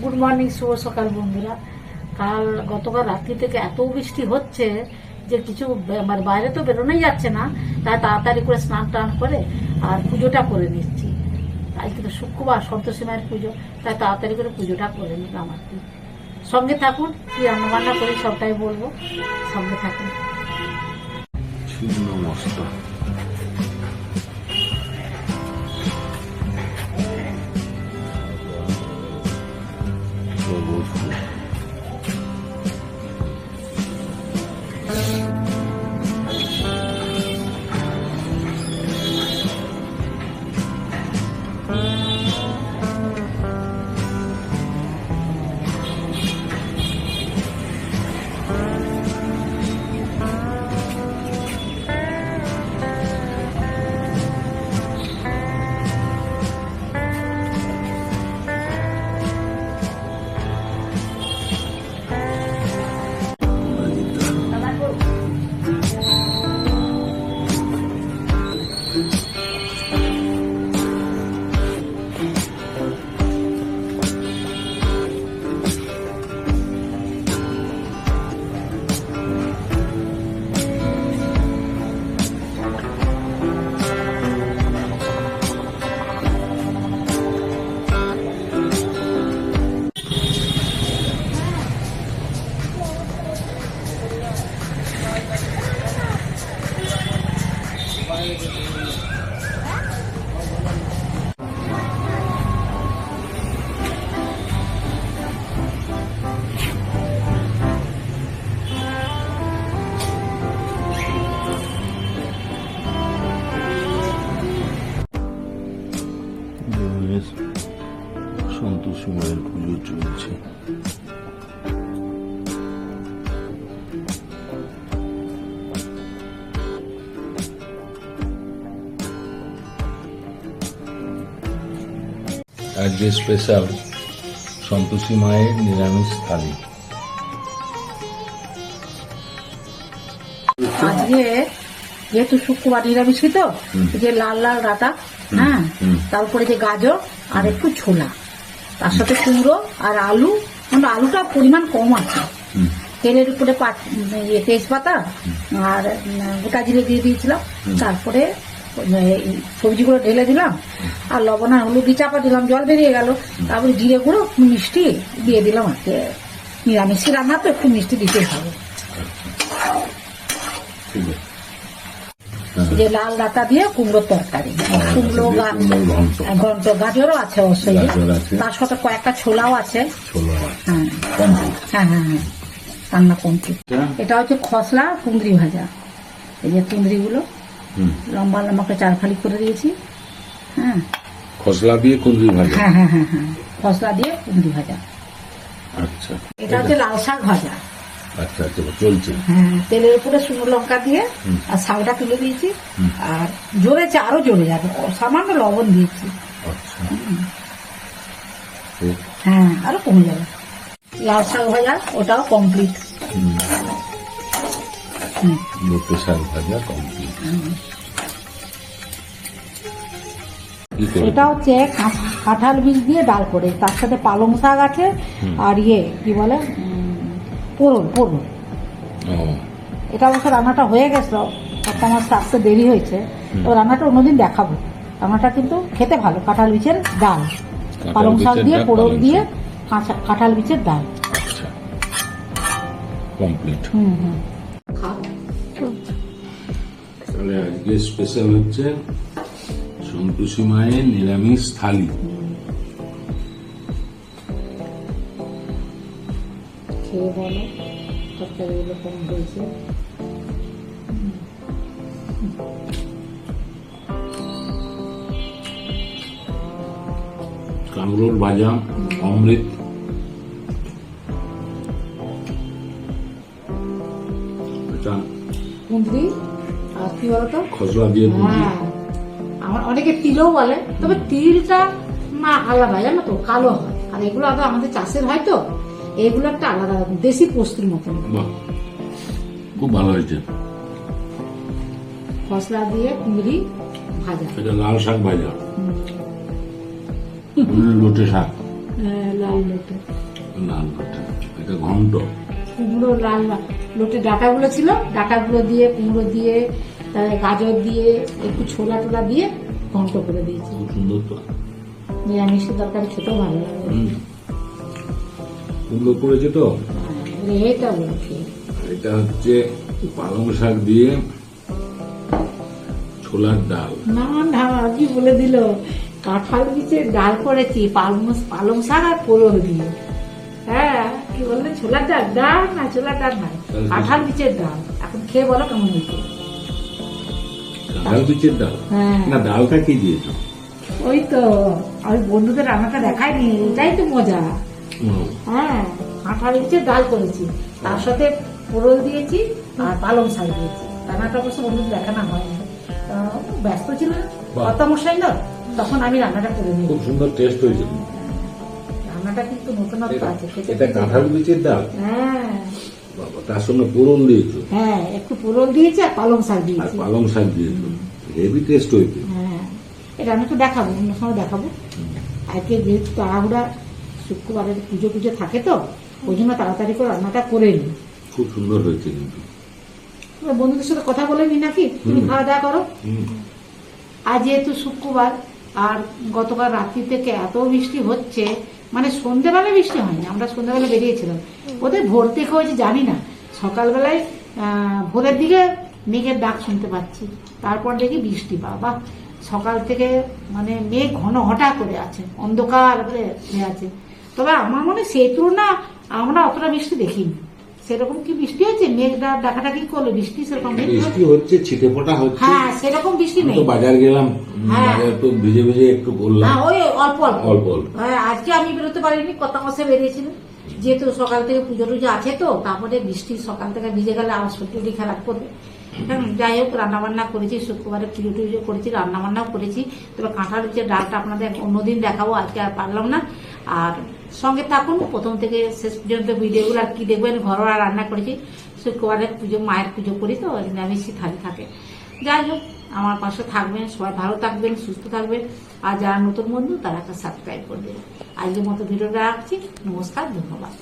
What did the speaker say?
Good morning, শুভ সকাল বন্ধুরা। কাল গতকাল রাত্রি থেকে এত বৃষ্টি হচ্ছে যে কিছু মানে বাইরে তো বেরোনোই যাচ্ছে না। তাই তাড়াতাড়ি করে স্নান টান করে আর পুজোটা করে নিচ্ছি। আজকে তো শুক্রবার সন্তোষী মায়ের পুজো। তাই তাড়াতাড়ি করে পুজোটা করে নিলাম আর কি। সঙ্গে থাকুন, কি রান্নাবান্না করি সবটাই বলব। সঙ্গে থাকুন। মস্তা Bye. আজকে স্পেশাল সন্তোষী মায়ের নিরামিষ থালি। আজকে যেহেতু শুক্রবার নিরামিষই তো যে লাল লাল ডাটা হ্যাঁ। তারপরে যে গাজর আর একটু ছোলা তার সাথে কুমড়ো আর আলু কিন্তু আলুটা পরিমাণ কম আছে। তেলের উপরে ইয়ে তেজপাতা আর গোটা জিরে দিয়ে দিয়েছিলাম তারপরে সবজিগুলো ঢেলে দিলাম আর লবণ আর হলুদ দিয়ে চাপা দিলাম জল বেরিয়ে গেল। তারপরে জিরে গুঁড়ো মিষ্টি দিয়ে দিলাম আর কি। নিরামিষি রান্না তো একটু মিষ্টি দিতেই হবে। যে লাল ডাটা দিয়ে কুমড়োর তরকারি কুমড়ো গা- কুমড়োর ঘন্ট। গাজরও আছে অবশ্যই। তার সাথে কয়েকটা ছোলাও আছে। হ্যাঁ। হ্যাঁ হ্যাঁ হ্যাঁ। রান্না কমপ্লিট এটা? হচ্ছে খসলা কুঁদরি ভাজা। এই যে হুম লম্বা লম্বা করে চার ফালি করে দিয়েছি। হ্যাঁ। খসলা দিয়ে কুঁদরি ভাজা? হ্যাঁ হ্যাঁ হ্যাঁ হ্যাঁ। খসলা দিয়ে কুঁদরি ভাজা। আচ্ছা। এটা হচ্ছে লাল শাক ভাজা। আচ্ছা আচ্ছা চলছে। হ্যাঁ তেলের উপরে শুকনো লঙ্কা দিয়ে আর শাকটা তুলে দিয়েছি। আর জোরেছে আরও জোরে যাবে সামান্য লবণ দিয়েছি। আচ্ছা। হ্যাঁ আরও কমে যাবে। লাল শাক ভাজা ওটাও কমপ্লিট হুম, লোটে শাক ভাজা কমপ্লিট এটা হচ্ছে কাঁঠাল বীজ দিয়ে ডাল করে তার সাথে পালং শাক আছে আর ইয়ে কি বলে পোড়ন পোড়ন এটা অবশ্য রান্নাটা হয়ে গেছিল একটা আমার আসতে দেরি হয়েছে। তো রান্নাটা অন্যদিন দেখাবো। রান্নাটা কিন্তু খেতে ভালো কাঁঠাল বীজের ডাল। পালং শাক দিয়ে পোড়ন দিয়ে। কাঁঠাল বীজের ডাল। আচ্ছা। কমপ্লিট হুম হুম। খাও তাহলে আজকে স্পেশাল হচ্ছে সন্তোষী মায়ের নিরামিষ থালি। খেয়ে বলো তরকারিগুলো কেমন হয়েছে? কাঁকরোল ভাজা অমৃত। এটা কুঁদরি কি বলতো? খসলা দিয়ে হ্যাঁ। আমার অনেকে তিলও বলে তবে তিলটা না আলাদা জানো তো? কালো হয়। আর এগুলো আবার আমাদের চাষের হয় তো এগুলো একটা আলাদা দেশি পোস্তুর মতন। খুব ভালো হয়েছে। মশলা দিয়ে কুঁদরি ভাজা। এটা লাল শাক ভাজা। লোটে শাক। লাল লোটে। লাল পাঠা এটা ঘন্ট। কুমড়ো লাল লোটে ডাটাগুলো ছিল ডাটাগুলো দিয়ে কুমড়ো দিয়ে তারপরে গাজর দিয়ে একটু ছোলা টোলা দিয়ে ঘন্ট করে দিয়েছি। নিরামিষের তরকারি খেতেও ভালো লাগে। সুন্দর করেছে তো? হ্যাঁ, এটা বলছি এটা হচ্ছে পালং শাক দিয়ে ছোলার ডাল। না না আজই বলে দিল কাঁঠাল বীজের ডাল করেছি পালং পালং শাক আর পোলর দিয়ে। কি বললে? ছোলার ডাল ডাল না ছোলার ডাল না কাঁঠাল বীজের ডাল এখন খেয়ে বলো কেমন হয়েছে? ডাল বিচের ডাল হ্যাঁ। না ডালটা কি দিয়েছ? ওই তো আমি বন্ধুদের রান্নাটা দেখাইনি এটাই তো মজা। হ্যাঁ কাঁঠাল বীজের ডাল করেছি। তার সাথে পোড়ল দিয়েছি আর পালং শাক দিয়েছি। রান্নাটা অবশ্য বন্ধুদের দেখানো হয়নি। ব্যস্ত ছিল। কত মশাই না তখন আমি রান্নাটা করে নিই। খুব সুন্দর টেস্ট হয়েছে। কিন্তু নতুনত্ব আছে এটা কাঁঠাল বিচের ডাল? হ্যাঁ। বাবা তার সঙ্গে পোড়ন দিয়েছ? হ্যাঁ একটু পোড়ল দিয়েছি আর পালং শাক দিয়েছি। পালং শাক দিয়েছ? হেভি টেস্ট হয়েছে। হ্যাঁ। এটা আমি তো দেখাবো অন্য সময় দেখাবো। আজকে যেহেতু তাড়াহুড়া শুক্রবারের পুজো পুজো থাকে তো ওই জন্য তাড়াতাড়ি করে রান্নাটা করে নিই। খুব সুন্দর হয়েছে কিন্তু। বন্ধুদের সাথে কথা বলে নি নাকি? তুমি খাওয়া দাওয়া করো। আজ যেহেতু শুক্রবার আর গতকাল রাত্রি থেকে এত বৃষ্টি হচ্ছে মানে সন্ধ্যেবেলা বৃষ্টি হয়নি, আমরা সন্ধ্যেবেলা বেরিয়েছিলাম। ওদের ভোর থেকে হয়েছে, জানি না। সকালবেলায় ভোরের দিকে মেঘের ডাক শুনতে পাচ্ছি। তারপর দেখি বৃষ্টি, বাবা। সকাল থেকে মানে মেঘ ঘন হঠাৎ করে আছে, অন্ধকার করে হয়ে আছে। তবে আমার মনে সেই তুলনা আমরা অতটা বৃষ্টি দেখিনি। সেরকম কি বৃষ্টি হয়েছে? মেঘ ডা- ডাকাটা কি করল বৃষ্টি সেরকম বৃষ্টি হচ্ছে ছিটে ফোটা হচ্ছে। হ্যাঁ সেরকম বৃষ্টি নেই তো বাজার গেলাম হ্যাঁ। বাজার তো ভিজে ভিজে একটু করলাম। হ্যাঁ ওই অল্প অল্প। অল্প হ্যাঁ আজকে আমি বেরোতে পারিনি কত মাসে বেরিয়েছিলাম যেহেতু সকাল থেকে পুজো টুজো আছে তো তারপরে বৃষ্টি সকাল থেকে ভিজে গেলে আমার শরীর টরীর খারাপ করবে। হুম, যাই হোক রান্না বান্না করেছি শুক্রবারে পুজো টুজো করেছি রান্না বান্নাও করেছি। তবে কাঁঠাল যে ডালটা আপনাদের অন্যদিন দেখাবো আজকে আর পারলাম না। আর সঙ্গে থাকুন, প্রথম থেকে শেষ পর্যন্ত ভিডিওগুলো আর কি দেখবেন, ঘরোয়া রান্না করেছি। শুক্রবারের পুজো, মায়ের পুজো করি তো, ওই জন্য নিরামিষই থালি থাকে। যাই হোক, আমার পাশে থাকবেন, সবাই ভালো থাকবেন, সুস্থ থাকবেন। আর যারা নতুন বন্ধু, তারা একটা সাবস্ক্রাইব করবেন আজকের মতো ভিডিওটা রাখছি। নমস্কার, ধন্যবাদ।